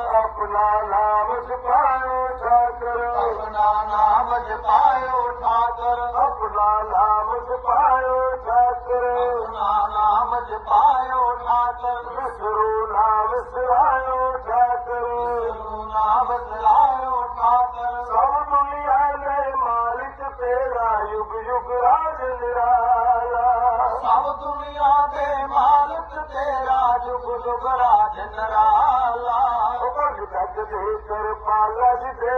अपना नाम कान ठाकर। अपना नाम मि ठाकर। अपना नाम ज पायो ठाकर। विसरो नामसरायो नाम नामो ठाकर। सब दुनिया जे मालिक तेरा युग युग राज निराला। सब दुनिया के मालिक तेरा युग राज निराला। कर पाला जी दे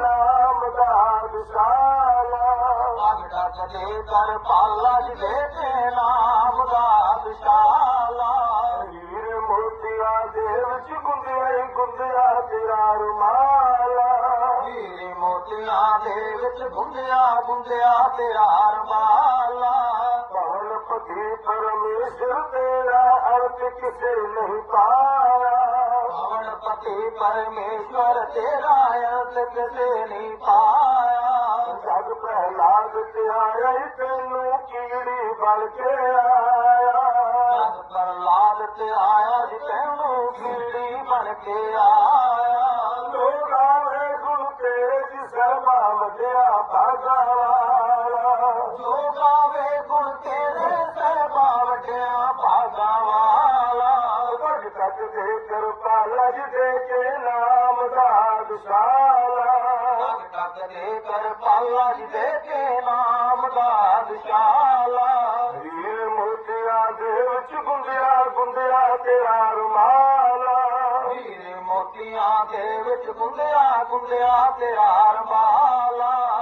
नाम दारा रे कर पाला जी नाम दााला हीर मोतिया जेरारमाला हीर मोतिया जेरारमाला पवन पते परमेश्वर तेसे न परेश्वर ते आया नहीं पाया। जग पहलाद ते आई तैनू कीड़ी प्रहलाद ते जी तेनू कीड़ी बनके आया। दो े गुण भागा वाला। जा भाॻावाे गुण तेरे सहबाब भागा वाला। ਹੱਥ ਤੇ ਕਿਰਪਾ ਲੱਜਦੇ ਕੇ ਨਾਮ ਦਾ ਦੁਸਾਲਾ ਹੱਥ ਤੇ ਕਿਰਪਾ ਕੇ ਨਾਮ ਦਾ ਦੁਸਾਲਾ ਹੀਰ ਦੇ ਵਿੱਚ ਗੁੰਦਿਆ ਗੁੰਦਿਆ ਤੇਰਾ ਰਮਾਲਾ ਹੀਰ ਦੇ ਵਿੱਚ ਗੁੰਦਿਆ ਗੁੰਦਿਆ ਤੇਰਾ ਰਮਾਲਾ